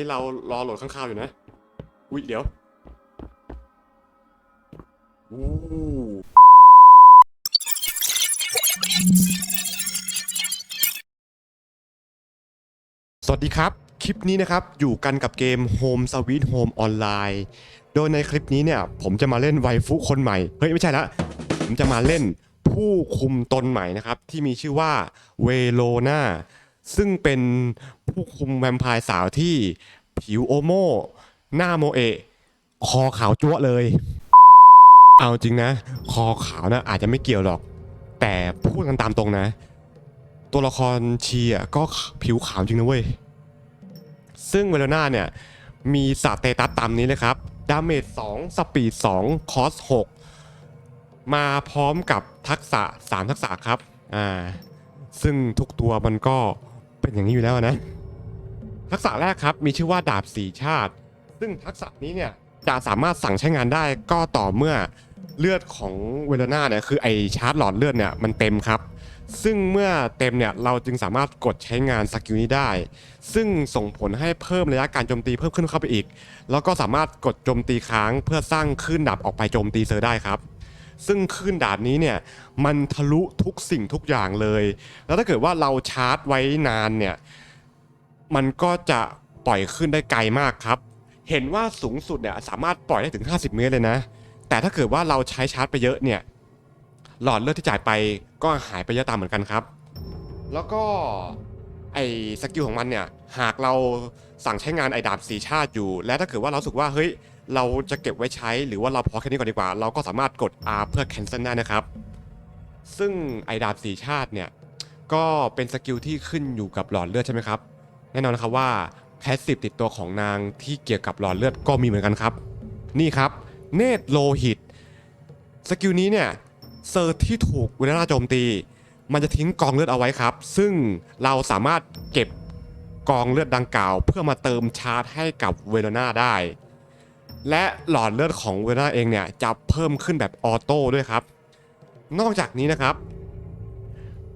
ที่เรารอโหลดข้างข่าวอยู่นะ อุ้ยเดี๋ยวอู้สวัสดีครับ คลิปนี้นะครับ อยู่กันกับเกม Home Sweet Home Online โดยในคลิปนี้เนี่ย ผมจะมาเล่นไวฟุคนใหม่ เฮ้ย ไม่ใช่ละ ผมจะมาเล่นผู้คุมตนใหม่นะครับ ที่มีชื่อว่าเวโลนา ซึ่งเป็นผู้คุมแวมไพร์สาวที่ผิวโอโมหน้าโมเอะคอขาวจั๊วะเลย เอาจริงนะ คอขาวนะอาจจะไม่เกี่ยวหรอก แต่พูดกันตามตรงนะ ตัวละครชีอะก็ผิวขาวจริงนะเว้ย ซึ่งเวโรนาเนี่ย มีสเตตัสตามนี้เลยครับ ดาเมจ2สปีด2คอส6มาพร้อมกับทักษะ 3 ทักษะครับ อ่า ซึ่งทุกตัวมันก็ เป็นอย่างนี้อยู่แล้วนะ ทักษะแรกครับมีชื่อว่าดาบสีชาติ ซึ่งทักษะนี้เนี่ยจะสามารถสั่งใช้งานได้ก็ต่อเมื่อเลือดของเวโรนาเนี่ยคือไอชาร์จหลอดเลือดเนี่ยมันเต็มครับ ซึ่งเมื่อเต็มเนี่ยเราจึงสามารถกดใช้งานสกิลนี้ได้ ซึ่งส่งผลให้เพิ่มระยะการโจมตีเพิ่มขึ้นเข้าไปอีก แล้วก็สามารถกดโจมตีค้างเพื่อสร้างคลื่นดาบออกไปโจมตีเซอร์ได้ครับ ซึ่งคลื่นดาบนี้เนี่ยมันทะลุทุกสิ่งทุกอย่างเลย แล้วถ้าเกิดว่าเราชาร์จไว้นานเนี่ยมันก็จะปล่อยขึ้นได้ไกลมากครับ เห็นว่าสูงสุดเนี่ยสามารถปล่อยได้ถึง 50 เมตรเลยนะ แต่ถ้าเกิดว่าเราใช้ชาร์จไปเยอะเนี่ยหลอดเลือดที่จ่ายไปก็หายไปเยอะตามเหมือนกันครับ แล้วก็ไอ้สกิลของมันเนี่ยหากเราสั่งใช้งานไอ้ดาบสีชาติอยู่ และถ้าเกิดว่าเราสึกว่าเฮ้ย เราจะเก็บไว้ใช้หรือว่าเราพอแค่นี้ก่อนดีกว่า เราก็สามารถกด R เพื่อ cancel ได้นะครับ ซึ่งไอดาบสีชาติเนี่ย ก็เป็นสกิลที่ขึ้นอยู่กับหลอดเลือดใช่ไหมครับ แน่นอนนะครับว่าแพสซีฟติดตัวของนางที่เกี่ยวกับหลอดเลือดก็มีเหมือนกันครับ นี่ครับ เนตรโลหิต สกิลนี้เนี่ยเซอร์ที่ถูกเวลาโจมตี มันจะทิ้งกองเลือดเอาไว้ครับ ซึ่งเราสามารถเก็บกองเลือดดังกล่าว เพื่อมาเติมชาร์จให้กับเวโรนาได้ และหลอดเลือดของเวโรนาเองเนี่ยจะเพิ่มขึ้นแบบออโต้ด้วยครับ นอกจากนี้นะครับ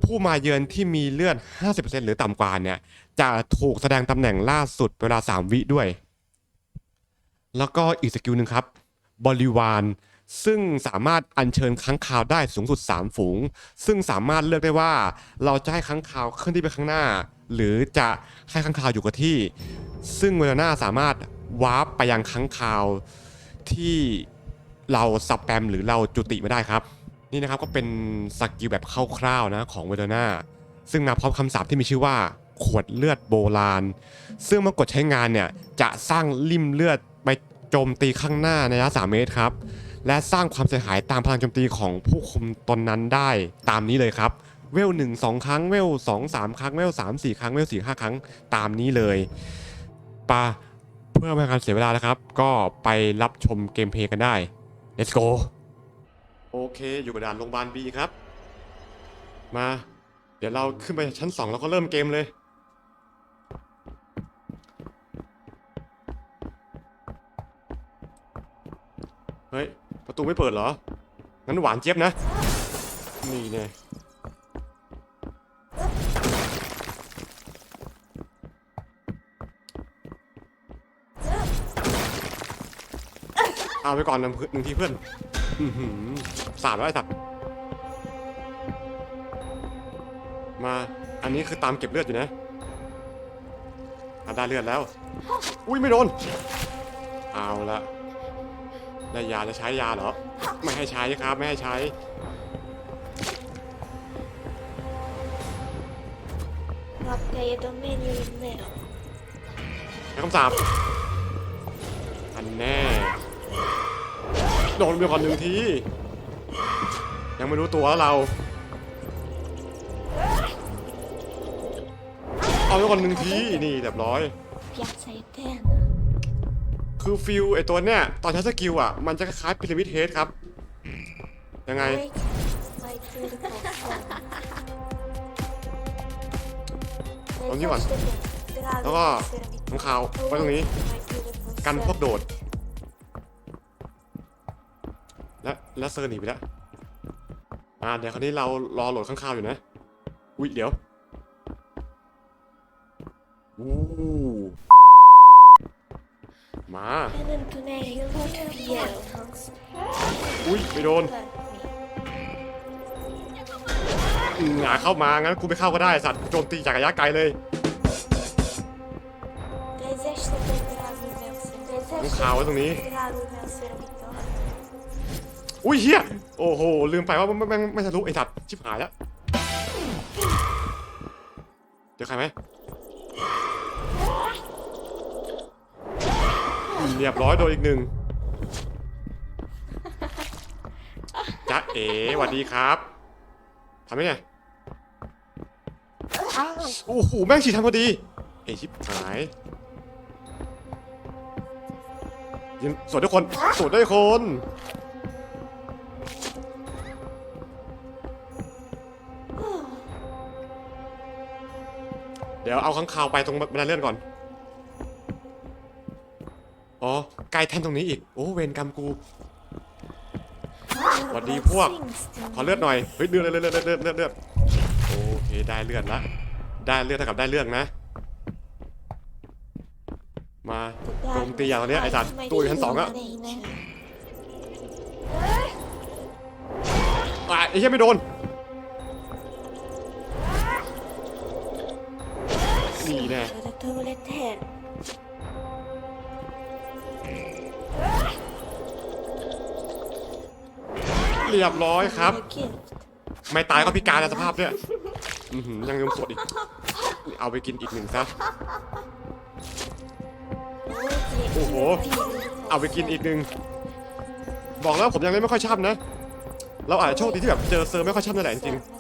ผู้มาเยือนที่มีเลือด 50%หรือต่ำกว่าเนี่ยจะถูกแสดงตำแหน่งล่าสุดเวลา 3 วิด้วย แล้วก็อีกสกิลหนึ่งครับบริวารซึ่งสามารถอัญเชิญค้างคาวได้สูงสุด 3 ฝูง ซึ่งสามารถเลือกได้ว่า เราจะให้ค้างคาวเคลื่อนที่ไปข้างหน้า หรือจะให้ค้างคาวอยู่กับที่ ซึ่งเวลาหน้าสามารถ วาร์ปไปยังค้างคาวที่เราสแปมหรือเราจุติไม่ได้ครับ นี่นะครับก็เป็นสกิลแบบคร่าวๆนะของเวโรนาซึ่งมาพร้อมคำสาปที่มีชื่อว่าขวดเลือดโบราณ ซึ่งเมื่อกดใช้งานเนี่ยจะสร้างริมเลือดไปโจมตีข้างหน้าในระยะ 3 เมตรครับ และสร้างความเสียหายตามพลังโจมตีของผู้คุมตนนั้นได้ตามนี้เลยครับ เวล1 2ครั้ง เวล2 3ครั้ง เวล3 4ครั้ง เวล4 5ครั้งตามนี้เลยปะ เพื่อไม่ให้การเสียเวลานะครับ ก็ไปรับชมเกมเพลย์กันได้ let's go โอเค อยู่กับด่านโรงพยาบาลบีครับ มา เดี๋ยวเราขึ้นไปชั้น2แล้วก็เริ่มเกมเลย เฮ้ย ประตูไม่เปิดเหรอ งั้นหวานเจี๊ยบนะ นี่แน่ เอาไปก่อนนะหนึ่งทีเพื่อนอื้อหือสาดแล้วไอ้สัตว์มา อันนี้คือตามเก็บเลือดอยู่นะอะได้เลือดแล้ว อุ้ยไม่โดน เอาละได้ยาจะใช้ยาเหรอ ไม่ให้ใช้ครับ ไม่ให้ใช้ Guarda, io domino il nero. ใช้คำสาปอันแน่ โดนไปก่อนหนึ่งที ยังไม่รู้ตัวแล้วเรา เอาไปก่อนหนึ่งที นี่เรียบร้อย Piazza Eterna. คือฟิลไอตัวเนี้ยตอนใช้สกิลอะ มันจะคล้ายๆพีระมิดเฮดครับ ยังไง Wait, vai tutto Ogni volta. แล้วก็ข้างคาวไว้ตรงนี้ กันพวกโดด และและเซอร์หนีไปแล้วอ่าเดี๋ยวคราวนี้เรารอโหลดข้างคาวอยู่นะ อุ๊ยเดี๋ยวอู้มาอุ้ยไม่โดนหงาเข้ามางั้นกูไม่เข้าก็ได้สัตว์โจมตีจากระยะไกลเลย Desejo penetrar no meu ser. ต้องคาไว้ตรงนี้ อุ้ยเฮียโอ้โห ลืมไปว่าไม่ไม่ไม่ทะลุไอ้สัตว์ชิบหายแล้ว เจอใครไหมเรียบร้อยโดนอีกหนึ่งจ๊ะเอ๋สวัสดีครับทำไหมเนี่ยโอ้โห แม่งฉีดทันพอดี เอ๋ชิบหายยิงสวด้วยคนสวนด้วยคน เดี๋ยวเอาข้างคาวไปตรงบันไดเลื่อนก่อน อ๋อใกล้แท่นตรงนี้อีก โอ้เวรกรรมกูสวัสดีพวก ขอเลือดหน่อย เฮ้ยเลือดเลือดเลือดเลือดเลือดเลือดโอเคได้เลือดละ ได้เลือดเท่ากับได้เรื่องนะ มาโจมตีอย่างตอนเนี้ยไอ้สัตว์ตัวอยู่ชั้นสองอะอะไอ้เหี้ยไม่โดน นี่แน่ Predatore l'Eterno. เรียบร้อยครับ A gift. ไม่ตายก็พิการในสภาพเนี่ยอื้อหือยังยังสดอีก เอาไปกินอีกหนึ่งซะ โอ้โห เอาไปกินอีกหนึ่ง บอกแล้วผมยังเล่นไม่ค่อยช่ำนะ เราอาจจะโชคดีที่แบบเจอเซอร์ไม่ค่อยช่ำนั่นแหละจริงๆ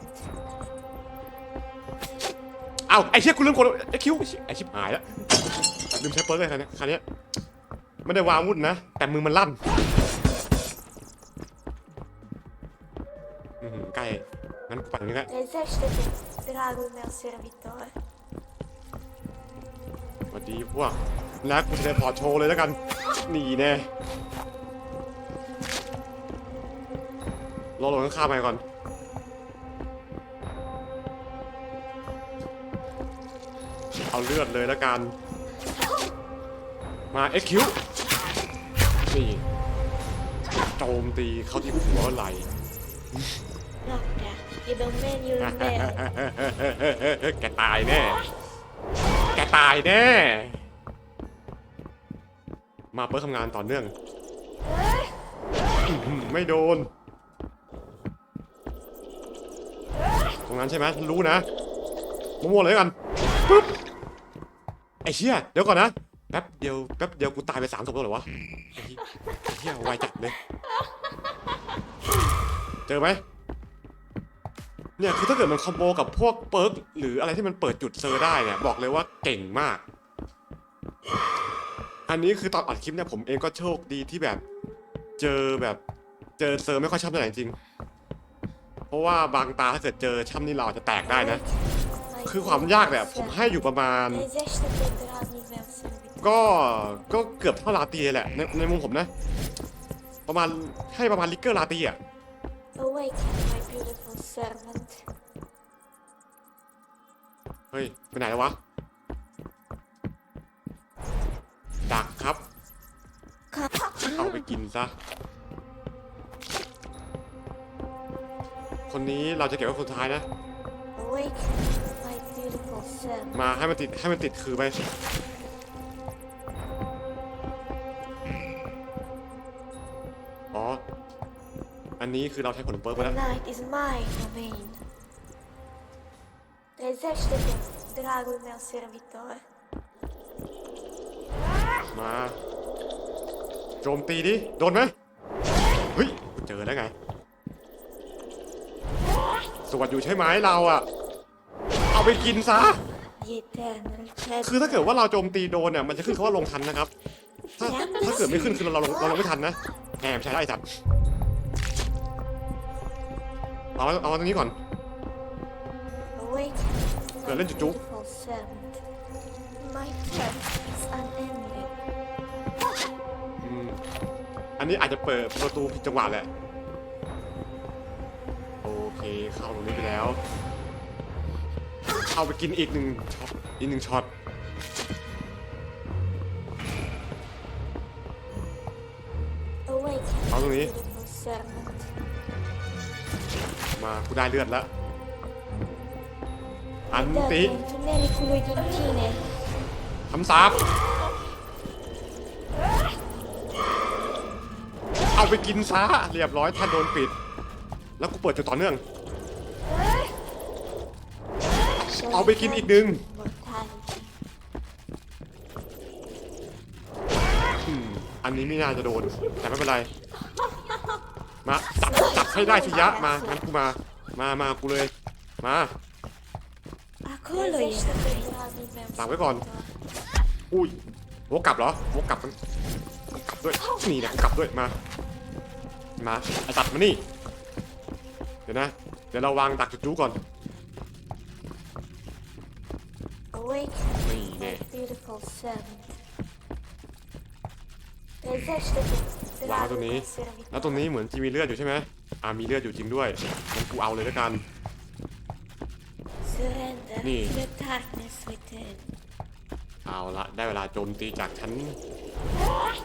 เอาไอ้เชี่ยคุณลืมกดไอ้คิวไอ้ชิบหายแล้วลืมใช้เปิร์กเลยคันนี้ยคันนี้ยไม่ได้วางวุ่นนะ แต่มือมันลั่นอื้อหือใกล้งั้นกูปั่นตรงนี้ก็ Desejo penetrar no meu servitor. สวัสดีพวกแล้วกูจะได้พอร์ตโชว์เลยแล้วกันนี่แน่รอลงข้างๆไปก่อน เอาเลือดเลยแล้วกัน มาเอ็กคิวนี่โจมตีเข้าที่หัวไหล่ Nocta, e do meglio il meo. แกตายแน่ แกตายแน่ มาเปิดทำงานต่อเนื่องอื้อหือไม่โดน ตรงนั้นใช่ไหมรู้นะมั่วๆเลยกันปึ๊บ ไอ้เชี่ยเดี๋ยวก่อนนะแป๊บเดียวแป๊บเดียวกูตายไปสามศพแล้วเหรอวะไอ้เหี้ยไอ้เหี้ยไวจัดเลย เจอไหมเนี่ยคือถ้าเกิดมันคอมโบกับพวกเปิร์กหรืออะไรที่มันเปิดจุดเซอร์ได้เนี่ยบอกเลยว่าเก่งมาก อันนี้คือตอนอัดคลิปเนี่ยผมเองก็โชคดีที่แบบ เจอแบบเจอเซอร์ไม่ค่อยช่ำเท่าไหร่จริง เพราะว่าบางตาถ้าเกิดเจอช่ำนี่เราอาจจะแตกได้นะ คือความยากเนี่ยผมให้อยู่ประมาณ ก็ก็เกือบเท่าลาตีเลยแหละในในมุมผมนะ ประมาณให้ประมาณลิกเกอร์ลาตีอะเฮ้ยไปไหนแล้ววะดักครับ เอาไปกินซะ คนนี้เราจะเก็บไว้คนท้ายนะ มาให้มันติดให้มันติดคือไปอ๋อ อันนี้คือเราใช้ผลเปิร์กไป The แล้ว night is my domain. Desejo penetrar no meu servitor. มาโจมตีดิ โดนไหมเฮ้ยเจอแล้วไง สวัสดีอยู่ใช่ไหมเราอะเอาไปกินซะ The eternal คือถ้าเกิดว่าเราโจมตีโดนเนี่ยมันจะขึ้นคำว่าลงทันนะครับ ถ้าถ้าเกิดไม่ขึ้นคือเราลงเราลงไม่ทันนะแหมใช้ได้สัตว์เอาเอาตรงนี้ก่อน Awaken, Rồi, my lên cho chú. beautiful servant. My thirst is unending. อืมอันนี้อาจจะเปิดประตูผิดจังหวะแหละ โอเคเข้าตรงนี้ไปแล้ว เอาไปกินอีกหนึ่งช็อตอีกหนึ่งช็อตเอาตรงนี้ มากูได้เลือดแล้ว อันติคำสาปเอาไปกินซะเรียบร้อยท่านโดนปิด แล้วกูเปิดจุดต่อเนื่อง เอาไปกินอีกหนึ่ง Mortality. อืมอันนี้ไม่น่าจะโดน แต่ไม่เป็นไร มาจับจับให้ได้สิยะมางั้นกูมา มามากูเลย มา Acolo e. ตักไว้ก่อน อุ้ยโวกกลับเหรอโวกกลับมันกลับด้วย นี่นะกูกลับด้วย มา มาไอตัดมานี่ เดี๋ยวนะ เดี๋ยวเราวางดักจุดจูก่อน awake, นี่เด้ my beautiful seven. They วางตรงนี้ แล้วตรงนี้เหมือนจะมีเลือดอยู่ใช่ไหมอ่ามีเลือดอยู่จริงด้วยงั้นกูเอาเลยแล้วกันนี่เอาละได้เวลาโจมตีจากชั้น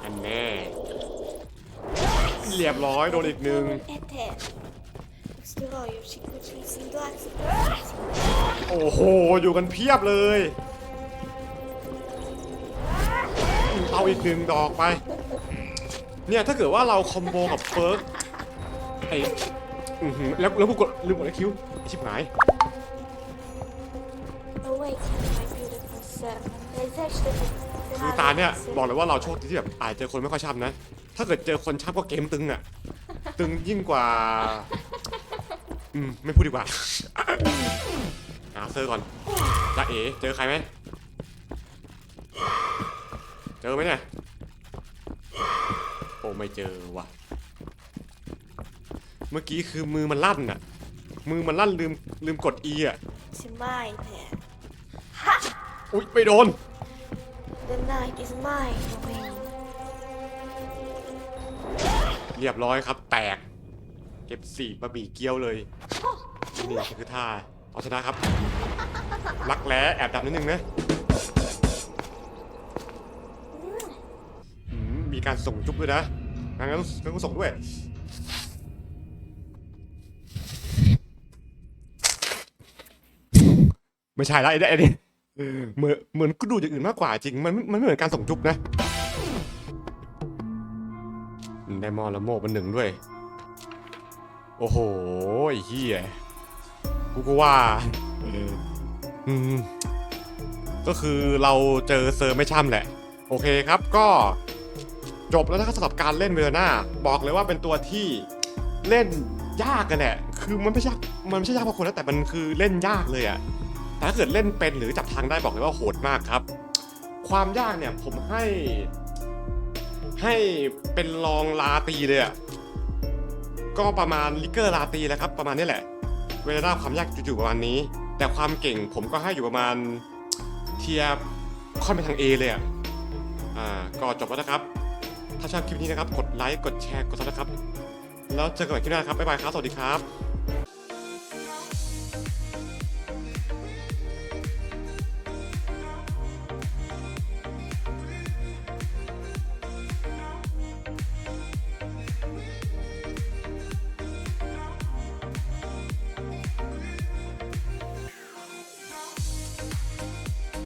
อันแน่ เรียบร้อยโดนอีกหนึ่ง โอ้โห อยู่กันเพียบเลย เอาอีกหนึ่งดอกไป เนี่ยถ้าเกิดว่าเราคอมโบกับเฟิร์กไออื้อหือแล้วแล้วกูกดลืมกดไอคิวชิบหายคือตาเนี่ย บอกเลยว่าเราโชคดีที่แบบอาจเจอคนไม่ค่อยช่ำนะ ถ้าเกิดเจอคนช่ำก็เกมตึงอะ ตึงยิ่งกว่า อืมไม่พูดดีกว่าหาเซอร์ก่อนจ้าเอ๋เจอใครไหมเจอไหมเนี่ยโอ้ไม่เจอว่ะ เมื่อกี้คือมือมันลั่นอะ มือมันลั่นลืมลืมกด E อะ It's my there. อุ๊ยไม่โดน The night is mine, Wayne. เรียบร้อยครับ แตก เก็บสี่บะหมี่เกี๊ยวเลยนี่คือท่าเอาชนะครับ รักแร้แอบดับนิดนึงนะอืมมีการส่งจุ๊บด้วยนะงั้นงั้นงั้นก็ส่งด้วยไม่ใช่ละไอ้เนี่ยไอ้นี่เหมือนเหมือนกูดูอย่างอื่นมากกว่าจริง มันมันไม่เหมือนการส่งจุ๊บนะ ได้มอละโมกเป็นหนึ่งด้วย โอ้โหไอ้เฮียกูก็ว่าอืมก็คือเราเจอเซอร์ไม่ช่ำแหละ โอเคครับก็จบแล้วนะครับสำหรับการเล่นเวลนาบอกเลยว่าเป็นตัวที่เล่นยากกันแหละ คือมันไม่ใช่มันไม่ใช่ยากเพราะคนนะแต่มันคือเล่นยากเลยอะแต่ถ้าเกิดเล่นเป็นหรือจับทางได้บอกเลยว่าโหดมากครับ ความยากเนี่ยผมให้ ให้เป็นรองลาตีเลยอะ ก็ประมาณลิเกอร์ลาตีแหละครับ ประมาณนี้แหละ เวลาความยากอยู่ๆประมาณนี้ แต่ความเก่งผมก็ให้อยู่ประมาณเทียบค่อนไปทาง A เลยอะอ่าก็จบแล้วนะครับ ถ้าชอบคลิปนี้นะครับ กดไลค์ กดแชร์ กดซับนะครับ แล้วเจอกันใหม่คลิปหน้าครับ บ๊ายบายครับ สวัสดีครับ